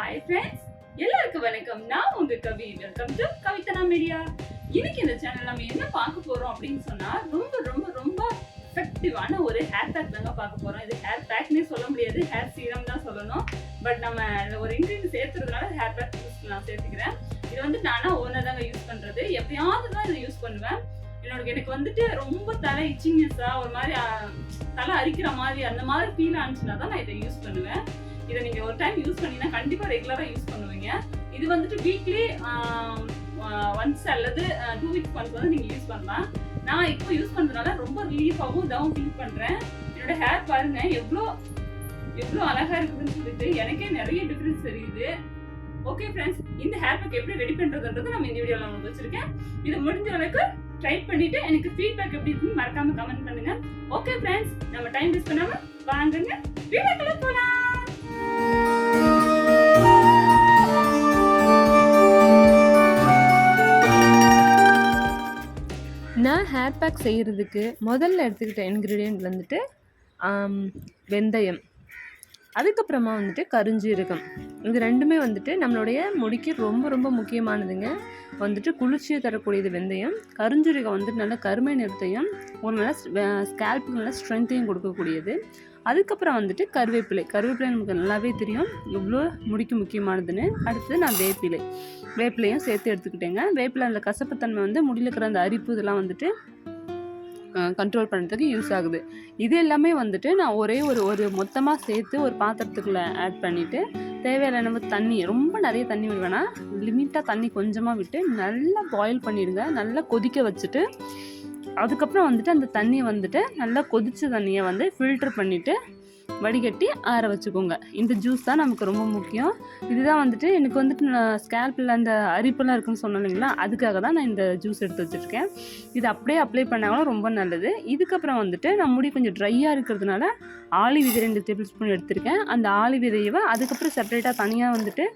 Hi friends எல்லாருக்கும் வணக்கம். நான் உங்க Kavi. Welcome to Kavithana media இன்னைக்கு இந்த சேனல் நம்ம என்ன பார்க்க போறோம் அப்படின்னு சொன்னா ரொம்ப ரொம்ப ரொம்ப எஃபெக்டிவான ஒரு ஹேர் பேக் தாங்க பார்க்க போறோம். இது ஹேர் பேக்னே சொல்ல முடியாது. ஹேர் சீரம் தான் சொல்லணும். பட் நம்ம ஒரு இன்கிரீடியன்ட் சேர்த்துறதுனால ஹேர் பேக் யூஸ் நான் சேர்த்துக்கிறேன். இது வந்து நானா ஓனர் தாங்க யூஸ் பண்றது. எப்பயாவது தான் இதை யூஸ் பண்ணுவேன். என்னோட எனக்கு வந்துட்டு ரொம்ப தலை இச்சிங்னஸா ஒரு மாதிரி தலை அரிக்கிற மாதிரி அந்த மாதிரி ஃபீல் ஆனிச்சுன்னா தான் நான் இதை யூஸ் பண்ணுவேன். இதை நீங்கள் ஒரு டைம் யூஸ் பண்ணீங்கன்னா கண்டிப்பாக ரெகுலராக யூஸ் பண்ணுவீங்க. இது வந்துட்டு வீக்லி ஒன்ஸ் அல்லது டூ வீக்ஸ் ஒன்ஸ் வந்து நீங்கள் யூஸ் பண்ணலாம். நான் இப்போ யூஸ் பண்ணுறதுனால ரொம்ப ரிலீஃபாகவும் இதாகவும் ஃபீல் பண்ணுறேன் என்னோட ஹேர் பாருங்கள் எவ்வளோ எவ்வளோ அழகாக இருக்குதுன்னு சொல்லிட்டு எனக்கே நிறைய டிஃப்ரென்ஸ் தெரியுது. ஓகே ஃப்ரெண்ட்ஸ் இந்த ஹேர் பேக் எப்படி ரெடி பண்ணுறதுன்றது நம்ம இந்த வீடியோவில் உங்களுக்கு வச்சிருக்கேன். இது முடிஞ்ச அளவுக்கு ட்ரை பண்ணிட்டு எனக்கு ஃபீட்பேக் எப்படி இருக்குன்னு மறக்காம கமெண்ட் பண்ணுங்க. ஓகே ஃப்ரெண்ட்ஸ் நம்ம டைம் வேஸ்ட் பண்ணாம வாங்குங்க வீடியோக்குள்ள போலாம். நான் ஹேர் பேக் செய்கிறதுக்கு முதல்ல எடுத்துக்கிட்ட இன்க்ரீடியன்ட் வந்துட்டு வெந்தயம். அதுக்கப்புறமா வந்துட்டு கருஞ்சீரகம். இது ரெண்டுமே வந்துட்டு நம்மளுடைய முடிக்கு ரொம்ப ரொம்ப முக்கியமானதுங்க. வந்துட்டு குளிர்ச்சியை தரக்கூடியது வெந்தயம். கருஞ்சீரகம் வந்துட்டு நல்ல கருமை நிறத்தையும் ஒரு நல்ல ஸ்கேல்ப்புக்கு நல்ல ஸ்ட்ரென்த்தையும் கொடுக்கக்கூடியது. அதுக்கப்புறம் வந்துட்டு கருவேப்பிலை. கருவேப்பிலை நமக்கு நல்லாவே தெரியும். இவ்வளோ முடிக்கு முக்கியமானதுன்னு. அடுத்தது நான் வேப்பிலை. வேப்பிலையும் சேர்த்து எடுத்துக்கிட்டேங்க. வேப்பிலை அந்த கசப்புத்தன்மை வந்து முடியில் இருக்கிற அந்த அரிப்பு இதெல்லாம் வந்துட்டு கண்ட்ரோல் பண்ணுறதுக்கு யூஸ் ஆகுது. இது எல்லாமே வந்துட்டு நான் ஒரே ஒரு ஒரு மொத்தமாக சேர்த்து ஒரு பாத்திரத்துக்குள்ளே ஆட் பண்ணிவிட்டு தேவையான அளவு தண்ணி ரொம்ப நிறைய தண்ணி விடுவேன்னா லிமிட்டாக தண்ணி கொஞ்சமாக விட்டு நல்லா பாயில் பண்ணிடுங்க. நல்லா கொதிக்க வச்சுட்டு அதுக்கப்புறம் வந்துட்டு அந்த தண்ணியை வந்துட்டு நல்லா கொதிச்ச தண்ணியை வந்து ஃபில்டர் பண்ணிவிட்டு வடிகட்டி ஆற வச்சுக்கோங்க. இந்த ஜூஸ் தான் நமக்கு ரொம்ப முக்கியம். இதுதான் வந்துட்டு எனக்கு வந்துட்டு நான் ஸ்கேல்பில் அந்த அரிப்பெல்லாம் இருக்குன்னு சொன்னேன் இல்லைங்களா? அதுக்காக தான் நான் இந்த ஜூஸ் எடுத்து வச்சுருக்கேன். இது அப்படியே அப்ளை பண்ணாலும் ரொம்ப நல்லது. இதுக்கப்புறம் வந்துட்டு நான் முடி கொஞ்சம் ட்ரையாக இருக்கிறதுனால ஆளி விதை ரெண்டு டேபிள் ஸ்பூன் எடுத்திருக்கேன். அந்த ஆளி விதையவை அதுக்கப்புறம் செப்பரேட்டாக தனியாக வந்துட்டு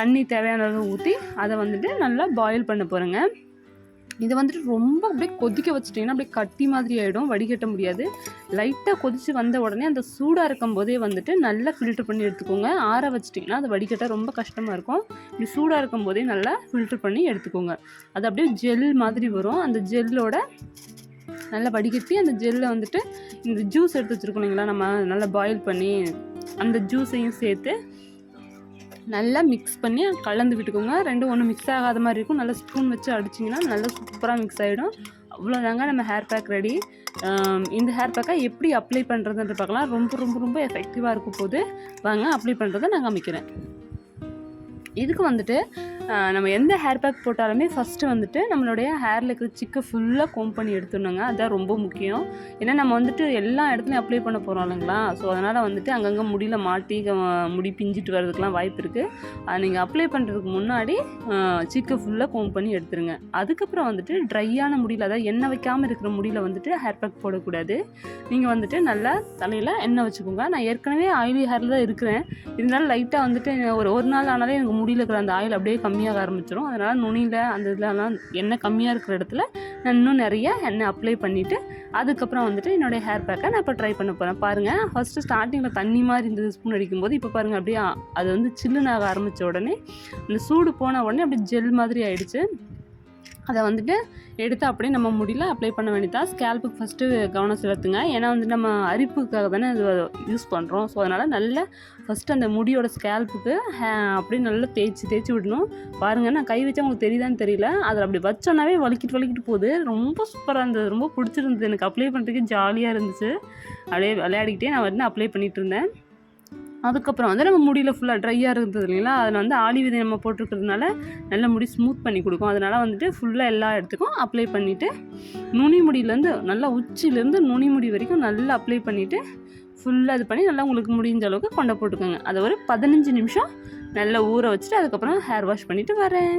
தண்ணி தேவையான அளவு ஊற்றி அதை வந்துட்டு நல்லா பாயில் பண்ண போகிறேங்க இதை வந்துட்டு ரொம்ப அப்படியே கொதிக்க வச்சிட்டிங்கன்னா அப்படியே கட்டி மாதிரி ஆகிடும் வடிகட்ட முடியாது. லைட்டாக கொதித்து வந்த உடனே அந்த சூடாக இருக்கும் போதே வந்துட்டு நல்லா ஃபில்டர் பண்ணி எடுத்துக்கோங்க. ஆற வச்சிட்டிங்கன்னா அது வடிகட்ட ரொம்ப கஷ்டமாக இருக்கும். இப்படி சூடாக இருக்கும் போதே நல்லா ஃபில்டர் பண்ணி எடுத்துக்கோங்க. அது அப்படியே ஜெல் மாதிரி வரும். அந்த ஜெல்லோட நல்லா வடிகட்டி அந்த ஜெல்லை வந்துட்டு இந்த ஜூஸ் எடுத்து வச்சுருக்கோம் இல்லைங்களா நம்ம நல்லா பாயில் பண்ணி அந்த ஜூஸையும் சேர்த்து நல்லா மிக்ஸ் பண்ணி கலந்து விட்டுக்கோங்க. ரெண்டும் ஒன்று மிக்ஸ் ஆகாத மாதிரி இருக்கும். நல்லா ஸ்பூன் வச்சு அடிச்சிங்கன்னா நல்லா சூப்பராக மிக்ஸ் ஆகிடும் அவ்வளோதாங்க நம்ம ஹேர் பேக் ரெடி இந்த ஹேர் பேக்கை எப்படி அப்ளை பண்ணுறதுன்ற பார்க்கலாம். ரொம்ப ரொம்ப ரொம்ப எஃபெக்டிவாக இருக்கும் போது வாங்க அப்ளை பண்ணுறதை நான் காமிக்கிறேன். இதுக்கு வந்துட்டு நம்ம எந்த ஹேர் பேக் போட்டாலுமே ஃபஸ்ட்டு வந்துட்டு நம்மளுடைய ஹேரில் இருக்கிற சிக்கை ஃபுல்லாக கோம் பண்ணி எடுத்துடணுங்க. அதுதான் ரொம்ப முக்கியம். ஏன்னா நம்ம வந்துட்டு எல்லா இடத்துலையும் அப்ளை பண்ண போகிறோம் இல்லைங்களா? ஸோ அதனால் வந்துட்டு அங்கங்கே முடியல மாட்டி முடி பிஞ்சிட்டு வர்றதுக்கெலாம் வாய்ப்பு இருக்குது நீங்கள் அப்ளை பண்ணுறதுக்கு முன்னாடி சிக்கை ஃபுல்லாக கோம் பண்ணி எடுத்துருங்க. அதுக்கப்புறம் வந்துட்டு ட்ரையான முடியல அதாவது எண்ணெய் வைக்காமல் இருக்கிற முடியல வந்துட்டு ஹேர் பேக் போடக்கூடாது. நீங்கள் வந்துட்டு நல்லா தலையில் எண்ணெய் வச்சுக்கோங்க. நான் ஏற்கனவே ஆயிலி ஹேரில் தான் இருக்கிறேன். இருந்தாலும் லைட்டாக வந்துட்டு ஒரு ஒரு நாள் ஆனாலே எனக்கு முடியல இருக்கிற அந்த ஆயில் அப்படியே கம்மியாக ஆரம்பிச்சிடும் அதனால் நுனியில் அந்த இதெல்லாம் எண்ணெய் கம்மியாக இருக்கிற இடத்துல நான் இன்னும் நிறைய எண்ணெய் அப்ளை பண்ணிவிட்டு அதுக்கப்புறம் வந்துட்டு என்னுடைய ஹேர் பேக்கை நான் இப்போ ட்ரை பண்ண போகிறேன் பாருங்கள் ஃபஸ்ட்டு ஸ்டார்டிங்கில் தண்ணி மாதிரி இருந்தது ஸ்பூன் அடிக்கும்போது இப்போ பாருங்கள் அப்படியே அது வந்து சில்லுனாக ஆக ஆரம்பித்த உடனே இந்த சூடு போன உடனே அப்படியே ஜெல் மாதிரி ஆயிடுச்சு. அதை வந்துட்டு எடுத்து அப்படியே நம்ம முடியல அப்ளை பண்ண வேண்டியதான் ஸ்கேல்புக்கு ஃபஸ்ட்டு கவனம் செலுத்துங்க. ஏன்னா வந்து நம்ம அரிப்புக்காக தானே அது யூஸ் பண்ணுறோம் ஸோ அதனால் நல்லா ஃபஸ்ட்டு அந்த முடியோட ஸ்கேல்புக்கு அப்படியே நல்லா தேய்ச்சி தேய்ச்சி விடணும். பாருங்கள் நான் கை வச்சா உங்களுக்கு தெரியுதான்னு தெரியல. அதில் அப்படி வச்சோன்னாவே வலிக்கிட்டு வலிக்கிட்டு போகுது. ரொம்ப சூப்பராக இருந்தது. ரொம்ப பிடிச்சிருந்தது. எனக்கு அப்ளை பண்ணுறதுக்கு ஜாலியாக இருந்துச்சு. அப்படியே விளையாடிக்கிட்டே நான் வந்து அப்ளை பண்ணிகிட்டு இருந்தேன். அதுக்கப்புறம் வந்து நம்ம முடியில் ஃபுல்லாக ட்ரையாக இருந்தது இல்லைங்களா? அதில் வந்து ஆளி விதை நம்ம போட்டிருக்கிறதுனால நல்ல முடி ஸ்மூத் பண்ணி கொடுக்கும். அதனால் வந்துட்டு ஃபுல்லாக எல்லா இடத்துக்கும் அப்ளை பண்ணிவிட்டு நுனி முடியிலேருந்து நல்லா உச்சியிலேருந்து நுனி முடி வரைக்கும் நல்லா அப்ளை பண்ணிவிட்டு ஃபுல்லாக இது பண்ணி நல்லா உங்களுக்கு முடிஞ்ச அளவுக்கு கொண்டை போட்டுக்கோங்க. அதை ஒரு பதினஞ்சு நிமிஷம் நல்லா ஊற வச்சுட்டு அதுக்கப்புறம் ஹேர் வாஷ் பண்ணிவிட்டு வரேன்.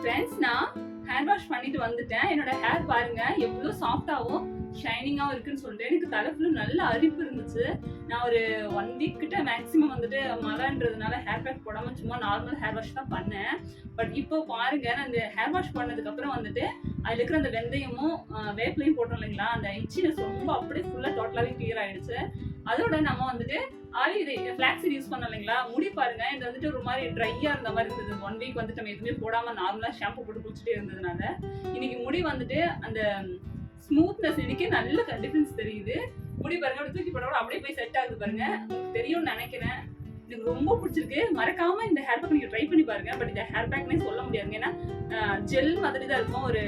ஃப்ரெண்ட்ஸ் நான் ஹேர் வாஷ் பண்ணிட்டு வந்துட்டேன். என்னோட ஹேர் பாருங்க எவ்வளோ சாஃப்டாகவும் ஷைனிங்காகவும் இருக்குன்னு சொல்லிட்டு எனக்கு தலை நல்ல அரிப்பு இருந்துச்சு. நான் ஒரு ஒன் வீக் கிட்ட மேக்ஸிமம் வந்துட்டு மழைன்றதுனால ஹேர் பேக் போடாமல் சும்மா நார்மல் ஹேர் வாஷ் தான் பண்ணேன். பட் இப்போ பாருங்க நான் இந்த ஹேர் வாஷ் பண்ணதுக்கப்புறம் வந்துட்டு அதில் இருக்கிற அந்த வெந்தயமும் வேப்பிலையும் போட்டோம் இல்லைங்களா? அந்த இச்சினஸ் ரொம்ப அப்படியே ஃபுல்லாக டோட்டலாகவே கிளியர் ஆகிடுச்சு அதோட நம்ம வந்துட்டு ஆலி இது ஃபிளாக்ஸ் யூஸ் பண்ணோம் இல்லைங்களா? முடி பாருங்க இது வந்துட்டு ஒரு மாதிரி ட்ரையாக இருந்த மாதிரி இருந்தது. ஒன் வீக் வந்துட்டு நம்ம எதுவுமே போடாமல் நார்மலாக ஷாம்பு போட்டு குளிச்சுட்டே இருந்ததுனால. இன்னைக்கு முடி வந்துட்டு அந்த ஸ்மூத்னஸ் இன்னைக்கே நல்ல டிஃபரன்ஸ் தெரியுது. முடி பாருங்க அப்படி தூக்கி போட அப்படியே போய் செட் ஆகுது பாருங்க. தெரியும்னு நினைக்கிறேன். எனக்கு ரொம்ப பிடிச்சிருக்கு. மறக்காம இந்த ஹேர் பேக் நீங்க ட்ரை பண்ணி பாருங்க. பட் இந்த ஹேர் பேக்னே சொல்ல முடியாதுங்க. ஏன்னா ஜெல் மாதிரி தான் இருக்கும். ஒரு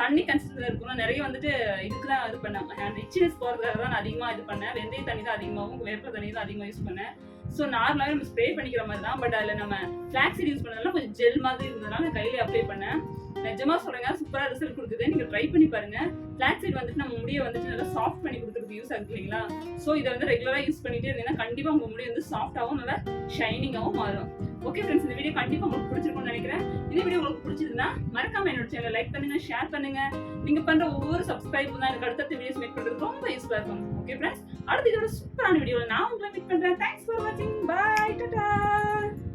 தண்ணி கன்சிஸ்டன் இருக்கும் நிறைய வந்துட்டு இதுக்கு தான் இது பண்ணேன் ரிச்னஸ் போகிறதுக்காக தான் நான் அதிகமாக இது பண்ணேன். வெந்தய தண்ணி தான் அதிகமாகவும் வேப்ப தண்ணி தான் அதிகமாக யூஸ் பண்ணேன். ஸோ நார்மலாகவே நம்ம ஸ்ப்ரே பண்ணிக்கிற மாதிரி தான் பட் அதில் நம்ம ஃப்ளாக்ஸீட் யூஸ் பண்ணதுனால கொஞ்சம் ஜெல் மாதிரி இருந்ததுனால நான் கையில அப்ளை பண்ணேன். நிஜமா சொல்றேங்க சூப்பரா ரிசல்ட் கொடுக்குது. நீங்க ட்ரை பண்ணி பாருங்க. ஃபிளாக்ஸீட் வந்துட்டு நம்ம முடியை வந்துட்டு நல்லா சாஃப்ட் பண்ணி கொடுக்குறதுக்கு யூஸ் ஆகுது இல்லைங்களா? ஸோ இதை வந்து ரெகுலரா யூஸ் பண்ணிட்டே இருந்தீங்கன்னா கண்டிப்பா உங்க முடி வந்து சாஃப்டாகவும் நல்லா ஷைனிங்காகவும் மாறும். ஓகே ஃப்ரெண்ட்ஸ் இந்த வீடியோ கண்டிப்பா உங்களுக்கு பிடிச்சிருக்கும்னு நினைக்கிறேன். இந்த வீடியோ உங்களுக்கு பிடிச்சிருந்தா மறக்காம என்னோட சேனல் லைக் பண்ணுங்க ஷேர் பண்ணுங்க. நீங்க பண்ற ஒவ்வொரு சப்ஸ்கிரைப் தான் எனக்கு அடுத்த வீடியோஸ் மேக் பண்றது ரொம்ப யூஸ்ஃபுல்லா இருக்கும். ஓகே ஃப்ரெண்ட்ஸ் அடுத்த இதோட சூப்பரான வீடியோல நான் உங்களை மீட் பண்றேன். தேங்க்ஸ் ஃபார் வாட்சிங் பை